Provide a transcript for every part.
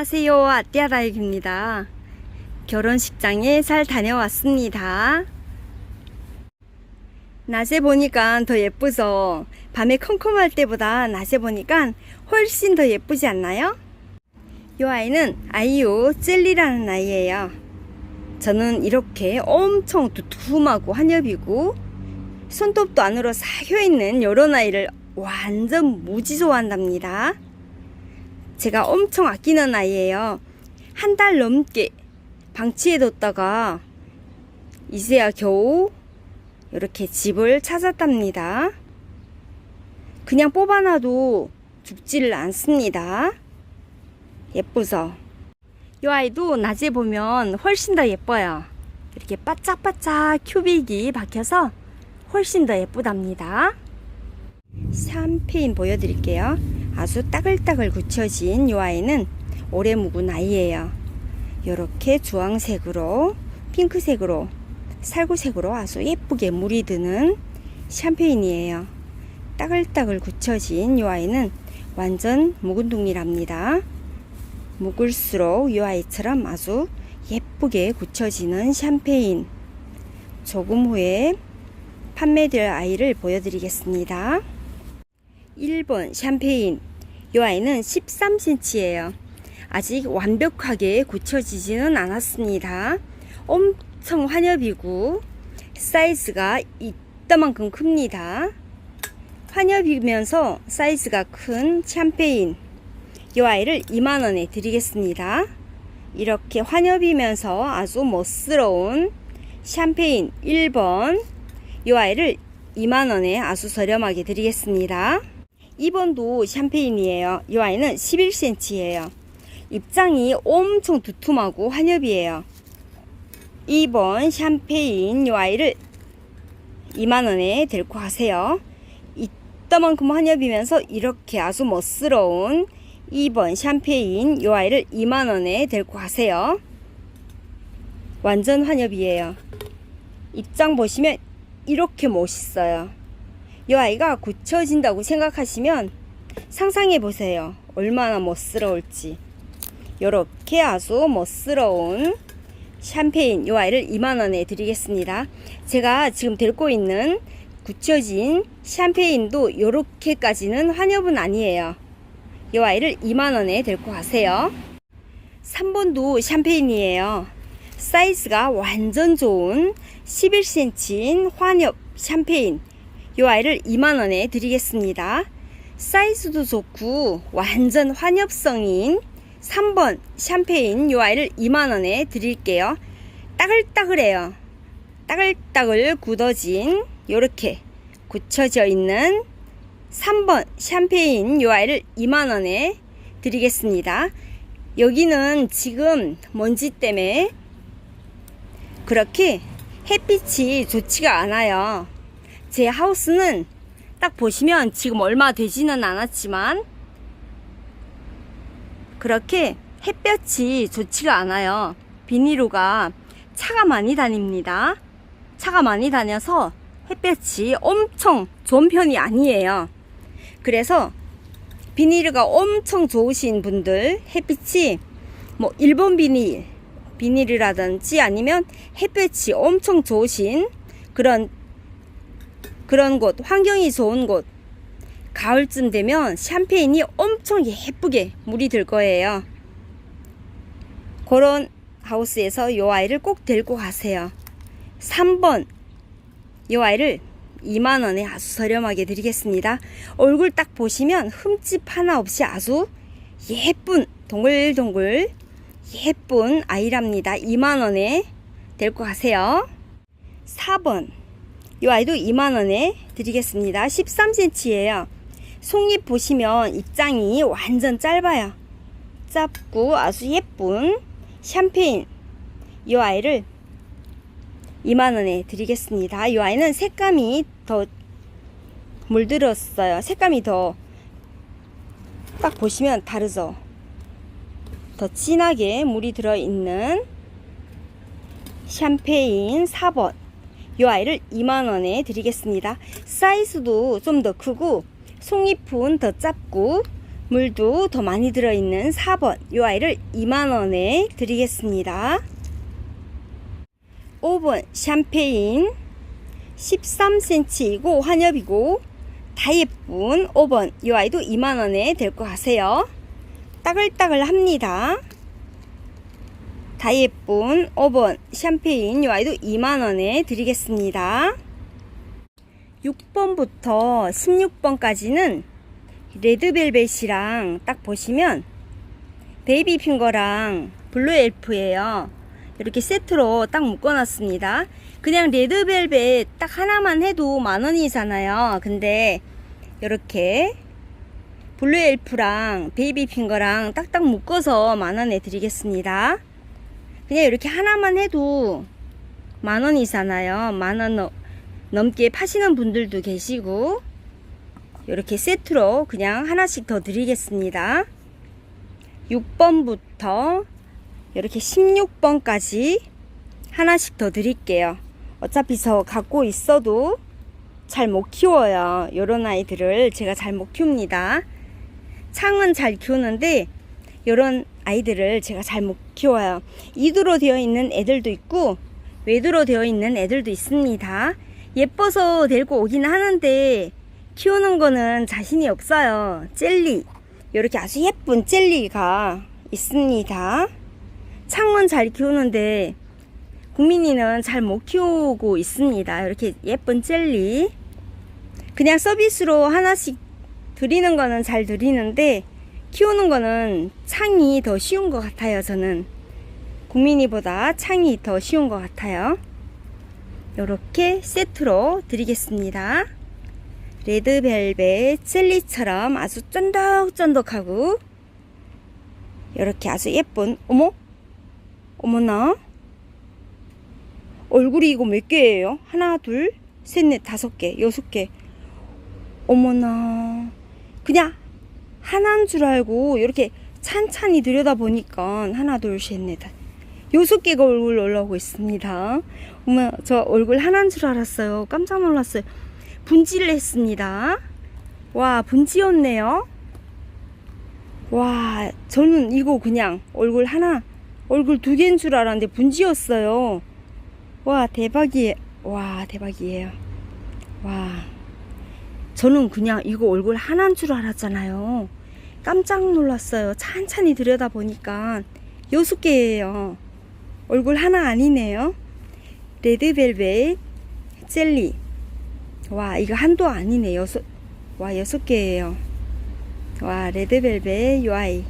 안녕하세요. 아띠아다육입니다. 결혼식장에 잘 다녀왔습니다. 낮에 보니까 더 예쁘죠? 밤에 컴컴할 때보다 낮에 보니까 훨씬 더 예쁘지 않나요? 이 아이는 아이유 젤리라는 아이예요. 저는 이렇게 엄청 두툼하고 한엽이고 손톱도 안으로 싹 휘어있는 이런 아이를 완전 무지 좋아한답니다. 제가 엄청 아끼는 아이예요. 한 달 넘게 방치해뒀다가 이제야 겨우 이렇게 집을 찾았답니다. 그냥 뽑아놔도 죽지를 않습니다. 예쁘죠? 이 아이도 낮에 보면 훨씬 더 예뻐요. 이렇게 바짝바짝 큐빅이 박혀서 훨씬 더 예쁘답니다. 샴페인 보여드릴게요. 아주 따글따글 굳혀진 이 아이는 오래 묵은 아이예요. 이렇게 주황색으로 핑크색으로 살구색으로 아주 예쁘게 물이 드는 샴페인이에요. 따글따글 굳혀진 이 아이는 완전 묵은 둥이랍니다. 묵을수록 이 아이처럼 아주 예쁘게 굳혀지는 샴페인. 조금 후에 판매될 아이를 보여드리겠습니다. 1번 샴페인. 이 아이는 13cm예요. 아직 완벽하게 굳혀지지는 않았습니다. 엄청 환엽이고 사이즈가 이따만큼 큽니다. 환엽이면서 사이즈가 큰 샴페인. 이 아이를 2만원에 드리겠습니다. 이렇게 환엽이면서 아주 멋스러운 샴페인 1번. 이 아이를 2만원에 아주 저렴하게 드리겠습니다. 2번도 샴페인이에요. 이 아이는 11cm예요. 입장이 엄청 두툼하고 환엽이에요. 2번 샴페인 이 아이를 2만원에 데리고 가세요. 이따만큼 환엽이면서 이렇게 아주 멋스러운 2번 샴페인 이 아이를 2만원에 데리고 가세요. 완전 환엽이에요. 입장 보시면 이렇게 멋있어요. 이 아이가 굳혀진다고 생각하시면 상상해 보세요. 얼마나 멋스러울지. 이렇게 아주 멋스러운 샴페인 이 아이를 2만원에 드리겠습니다. 제가 지금 들고 있는 굳혀진 샴페인도 이렇게까지는 환엽은 아니에요. 이 아이를 2만원에 데리고 가세요. 3번도 샴페인이에요. 사이즈가 완전 좋은 11cm인 환엽 샴페인 이 아이를 2만원에 드리겠습니다. 사이즈도 좋고 완전 환엽성인 3번 샴페인 이 아이를 2만원에 드릴게요. 따글따글해요. 따글따글 굳어진 이렇게 굳혀져 있는 3번 샴페인 이 아이를 2만원에 드리겠습니다. 여기는 지금 먼지 때문에 그렇게 햇빛이 좋지가 않아요. 제 하우스는 딱 보시면 지금 얼마 되지는 않았지만 그렇게 햇볕이 좋지가 않아요. 비닐로가 차가 많이 다닙니다. 차가 많이 다녀서 햇볕이 엄청 좋은 편이 아니에요. 그래서 비닐가 엄청 좋으신 분들 햇빛이 뭐 일본 비닐 비닐이라든지 아니면 햇볕이 엄청 좋으신 그런 그런 곳 환경이 좋은 곳 가을쯤 되면 샴페인이 엄청 예쁘게 물이 들 거예요. 그런 하우스에서 이 아이를 꼭 데리고 가세요. 3번 이 아이를 2만원에 아주 저렴하게 드리겠습니다. 얼굴 딱 보시면 흠집 하나 없이 아주 예쁜 동글동글 예쁜 아이랍니다. 2만원에 데리고 가세요. 4번 이 아이도 2만원에 드리겠습니다. 13cm예요. 송잎 보시면 입장이 완전 짧아요. 짧고 아주 예쁜 샴페인 이 아이를 2만원에 드리겠습니다. 이 아이는 색감이 더 물들었어요. 색감이 더 딱 보시면 다르죠. 더 진하게 물이 들어있는 샴페인 4번 이 아이를 2만원에 드리겠습니다. 사이즈도 좀 더 크고 송잎은 더 짧고 물도 더 많이 들어있는 4번 이 아이를 2만원에 드리겠습니다. 5번 샴페인. 13cm이고 환엽이고 다 예쁜 5번 이 아이도 2만원에 데리고 가세요. 따글따글 합니다 다 예쁜 5번 샴페인 이 아이도 2만원에 드리겠습니다 6번부터 16번까지는 레드벨벳이랑 딱 보시면 베이비 핑거랑 블루 엘프예요. 이렇게 세트로 딱 묶어놨습니다. 그냥 레드벨벳 딱 하나만 해도 만 원이잖아요. 근데 이렇게 블루 엘프랑 베이비 핑거랑 딱딱 묶어서 만 원에 드리겠습니다. 그냥 이렇게 하나만 해도 만 원이잖아요. 만 원 넘게 파시는 분들도 계시고 이렇게 세트로 그냥 하나씩 더 드리겠습니다. 6번부터 이렇게 16번까지 하나씩 더 드릴게요. 어차피 저 갖고 있어도 잘 못 키워요. 이런 아이들을 제가 잘 못 키웁니다. 창은 잘 키우는데 이런 아이들을 제가 잘 못 키워요. 이두로 되어 있는 애들도 있고 외두로 되어 있는 애들도 있습니다. 예뻐서 데리고 오긴 하는데 키우는 거는 자신이 없어요. 젤리. 이렇게 아주 예쁜 젤리가 있습니다. 창은 잘 키우는데 국민이는 잘 못 키우고 있습니다. 이렇게 예쁜 젤리. 그냥 서비스로 하나씩 드리는 거는 잘 드리는데 키우는 거는 창이 더 쉬운 것 같아요. 저는 국민이보다 창이 더 쉬운 것 같아요. 이렇게 세트로 드리겠습니다. 레드벨벳 젤리처럼 아주 쫀득쫀득하고 이렇게 아주 예쁜 어머 어머나 얼굴이 이거 몇 개예요? 하나 둘 셋 넷 다섯 개 여섯 개 어머나 그냥 하나인 줄 알고 이렇게 찬찬히 들여다 보니까 하나 둘셋넷 여섯 개가 얼굴 올라오고 있습니다. 어머, 저 얼굴 하나인 줄 알았어요. 깜짝 놀랐어요. 분지를 했습니다. 와, 분지였네요. 와, 저는 이거 그냥 얼굴 하나, 얼굴 두 개인 줄 알았는데 분지였어요. 와, 대박이에요. 와, 대박이에요. 와. 저는 그냥 이거 얼굴 하나인 줄 알았잖아요. 깜짝 놀랐어요. 찬찬히 들여다보니까 여섯 개예요. 얼굴 하나 아니네요. 레드벨벳 젤리. 와, 이거 한도 아니네. 여섯, 와, 여섯 개예요. 와, 레드벨벳 UI.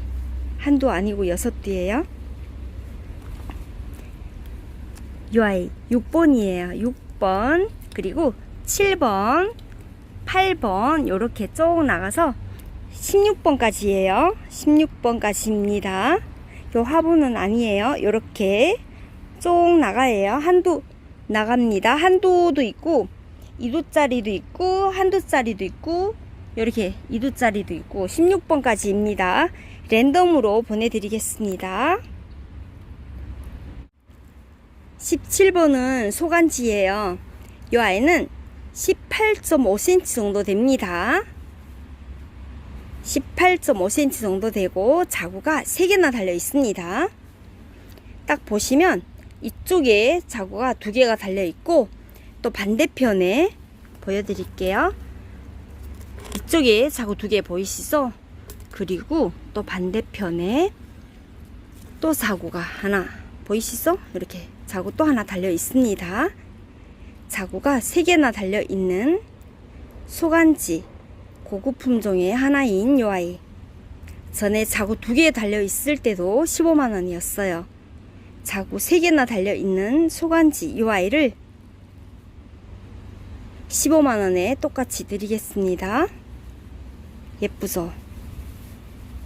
한도 아니고 여섯 개예요. UI 6번이에요. 6번. 그리고 7번, 8번. 요렇게 쭉 나가서 16번까지예요. 16번까지입니다. 요 화분은 아니에요. 요렇게 쭉 나가요. 한도 나갑니다. 한도도 있고 2도짜리도 있고 한도짜리도 있고 이렇게 2도짜리도 있고 16번까지입니다. 랜덤으로 보내드리겠습니다. 17번은 소간지예요. 이 아이는 18.5cm 정도 됩니다. 18.5cm 정도 되고 자구가 3개나 달려 있습니다. 딱 보시면 이쪽에 자구가 두 개가 달려 있고 또 반대편에 보여드릴게요. 이쪽에 자구 두개 보이시죠? 그리고 또 반대편에 또 자구가 하나 보이시죠? 이렇게 자구 또 하나 달려 있습니다. 자구가 세 개나 달려 있는 소간지 고급 품종의 하나인 요 아이. 전에 자구 두개 달려 있을 때도 15만 원이었어요. 자구 3개나 달려있는 소간지 이 아이를 15만원에 똑같이 드리겠습니다. 예쁘죠?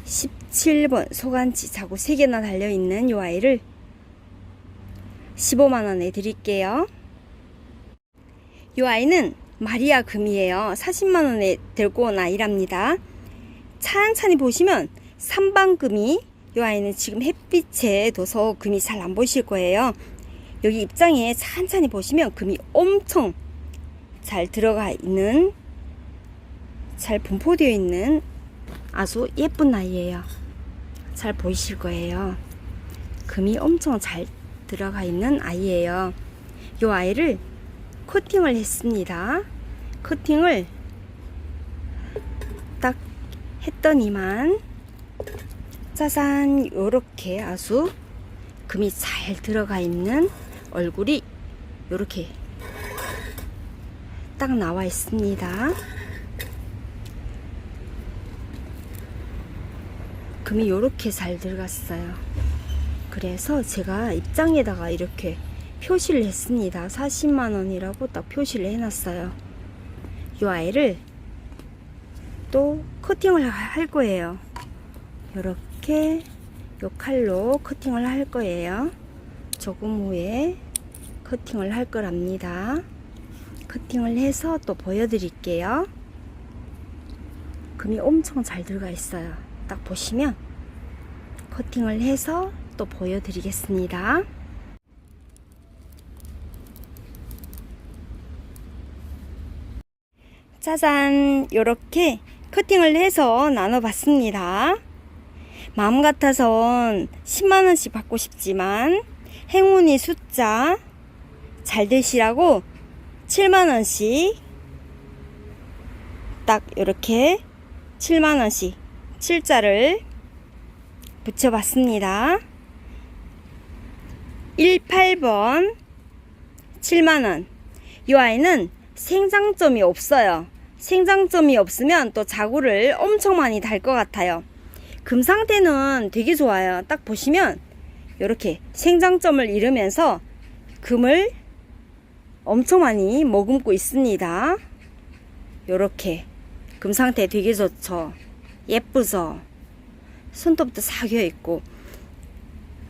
17번 소간지 자구 3개나 달려있는 이 아이를 15만원에 드릴게요. 이 아이는 마리아 금이에요. 40만원에 들고 온 아이랍니다. 찬찬히 보시면 삼방금이 이 아이는 지금 햇빛에 둬서 금이 잘 안 보이실 거예요. 여기 입장에 찬찬히 보시면 금이 엄청 잘 들어가 있는 잘 분포되어 있는 아주 예쁜 아이예요. 잘 보이실 거예요. 금이 엄청 잘 들어가 있는 아이예요. 이 아이를 코팅을 했습니다. 코팅을 딱 했더니만 짜잔 요렇게 아주 금이 잘 들어가 있는 얼굴이 요렇게 딱 나와 있습니다. 금이 요렇게 잘 들어갔어요. 그래서 제가 입장에다가 이렇게 표시를 했습니다. 40만원이라고 딱 표시를 해놨어요. 이 아이를 또 커팅을 할 거예요. 이렇게 요 칼로 커팅을 할 거예요. 조금 후에 커팅을 할 거랍니다. 커팅을 해서 또 보여드릴게요. 금이 엄청 잘 들어가 있어요. 딱 보시면 커팅을 해서 또 보여드리겠습니다. 짜잔 이렇게 커팅을 해서 나눠봤습니다. 마음 같아선 10만원씩 받고 싶지만 행운이 숫자 잘 되시라고 7만원씩 딱 이렇게 7만원씩 7자를 붙여봤습니다. 18번 7만원 이 아이는 생장점이 없어요. 생장점이 없으면 또 자구를 엄청 많이 달 것 같아요. 금 상태는 되게 좋아요. 딱 보시면 이렇게 생장점을 잃으면서 금을 엄청 많이 머금고 있습니다. 이렇게 금 상태 되게 좋죠. 예쁘죠. 손톱도 사겨 있고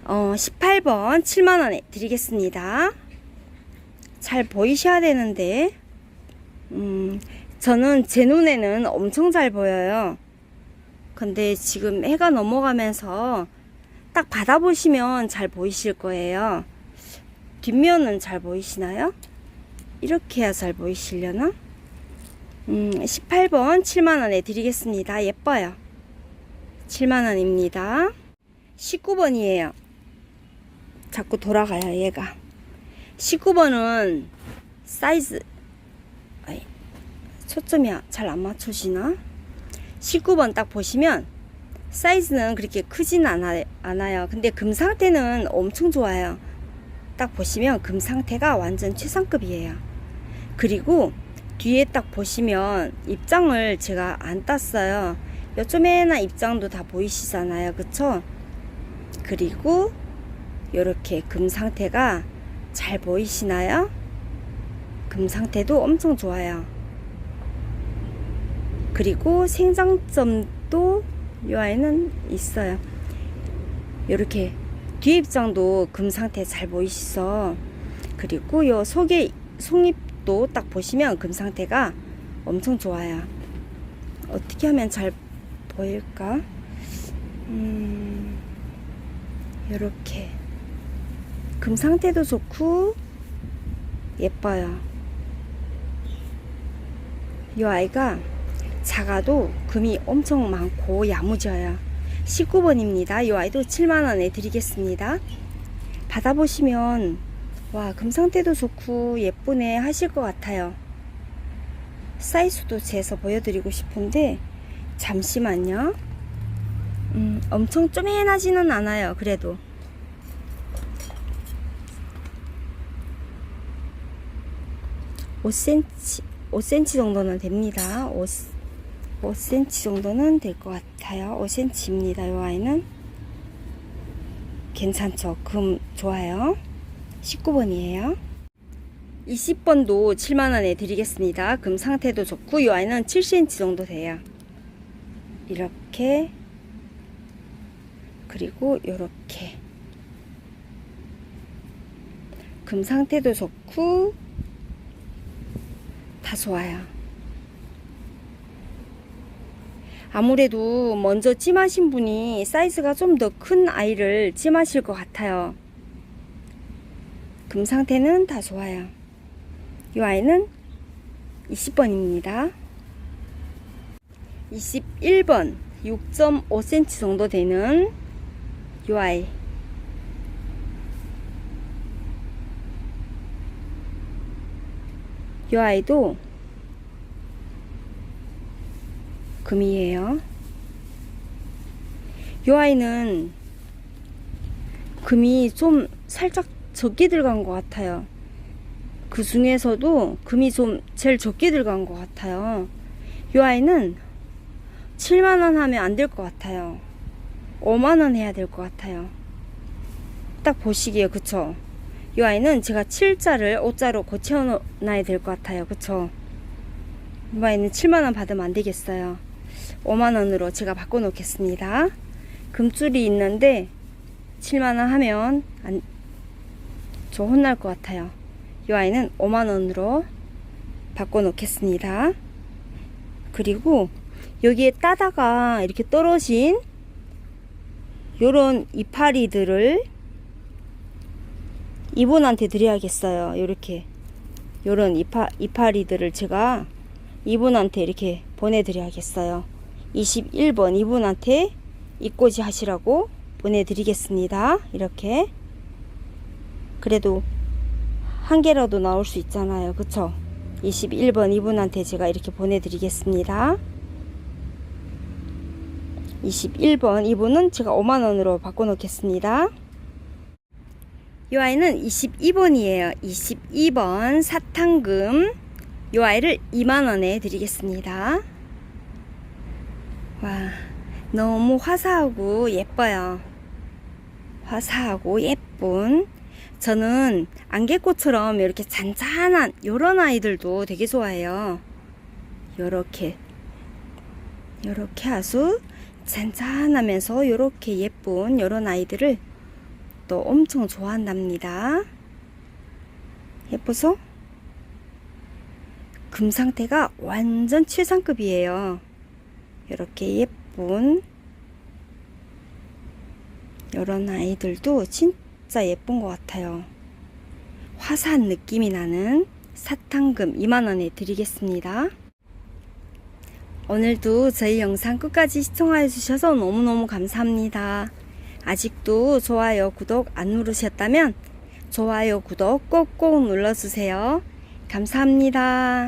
어 18번 7만원에 드리겠습니다. 잘 보이셔야 되는데 음 저는 제 눈에는 엄청 잘 보여요. 근데 지금 해가 넘어가면서 딱 받아보시면 잘 보이실 거예요. 뒷면은 잘 보이시나요? 이렇게 해야 잘 보이시려나? 음, 18번 7만원에 드리겠습니다. 예뻐요. 7만원입니다. 19번이에요. 자꾸 돌아가요, 얘가. 19번은 사이즈, 초점이 잘 안 맞추시나? 19번 딱 보시면 사이즈는 그렇게 크진 않아, 않아요. 근데 금 상태는 엄청 좋아요. 딱 보시면 금 상태가 완전 최상급이에요. 그리고 뒤에 딱 보시면 입장을 제가 안 땄어요. 요즘에나 입장도 다 보이시잖아요. 그쵸? 그리고 이렇게 금 상태가 잘 보이시나요? 금 상태도 엄청 좋아요. 그리고 생장점도 이 아이는 있어요. 이렇게 뒤에 입장도 금 상태 잘 보이시죠? 그리고 요 속에 속잎도 딱 보시면 금 상태가 엄청 좋아요. 어떻게 하면 잘 보일까? 음, 이렇게 금 상태도 좋고 예뻐요. 이 아이가 작아도 금이 엄청 많고 야무져요. 19번입니다. 이 아이도 7만원에 드리겠습니다. 받아보시면 와 금 상태도 좋고 예쁘네 하실 것 같아요. 사이즈도 재서 보여드리고 싶은데 잠시만요. 음, 엄청 쪼맨하지는 않아요. 그래도 5cm, 5cm 정도는 됩니다. 5, 5cm 정도는 될 것 같아요. 5cm입니다. 이 아이는 괜찮죠? 금 좋아요. 19번이에요. 20번도 7만원에 드리겠습니다. 금 상태도 좋고 이 아이는 7cm 정도 돼요. 이렇게 그리고 이렇게 금 상태도 좋고 다 좋아요. 아무래도 먼저 찜하신 분이 사이즈가 좀 더 큰 아이를 찜하실 것 같아요. 금 상태는 다 좋아요. 이 아이는 20번입니다. 21번. 6.5cm 정도 되는 요 아이. 요 아이도 금이에요. 요 아이는 금이 좀 살짝 적게 들어간 것 같아요. 그 중에서도 금이 좀 제일 적게 들어간 것 같아요. 요 아이는 7만원 하면 안 될 것 같아요. 5만원 해야 될 것 같아요. 딱 보시기에, 그쵸? 요 아이는 제가 7자를 5자로 고쳐놔야 될 것 같아요. 그쵸? 이 아이는 7만원 받으면 안 되겠어요. 5만원으로 제가 바꿔 놓겠습니다. 금줄이 있는데 7만원 하면 안, 저 혼날 것 같아요. 이 아이는 5만원으로 바꿔 놓겠습니다. 그리고 여기에 따다가 이렇게 떨어진 요런 이파리들을 이분한테 드려야겠어요. 요렇게 요런 이파, 이파리들을 제가 이분한테 이렇게 보내드려야겠어요. 21번 이분한테 이꼬지 하시라고 보내드리겠습니다. 이렇게 그래도 한 개라도 나올 수 있잖아요. 그쵸? 21번 이분한테 제가 이렇게 보내드리겠습니다. 21번 이분은 제가 5만원으로 바꿔놓겠습니다. 이 아이는 22번이에요. 22번 사탕금 이 아이를 2만원에 드리겠습니다. 와 너무 화사하고 예뻐요. 화사하고 예쁜 저는 안개꽃처럼 이렇게 잔잔한 요런 아이들도 되게 좋아해요. 요렇게 요렇게 아주 잔잔하면서 요렇게 예쁜 요런 아이들을 또 엄청 좋아한답니다. 예쁘소? 금 상태가 완전 최상급이에요. 이렇게 예쁜 이런 아이들도 진짜 예쁜 것 같아요. 화사한 느낌이 나는 사탕금 2만원에 드리겠습니다. 오늘도 저희 영상 끝까지 시청해 주셔서 너무너무 감사합니다. 아직도 좋아요, 구독 안 누르셨다면 좋아요, 구독 꼭꼭 눌러주세요. 감사합니다.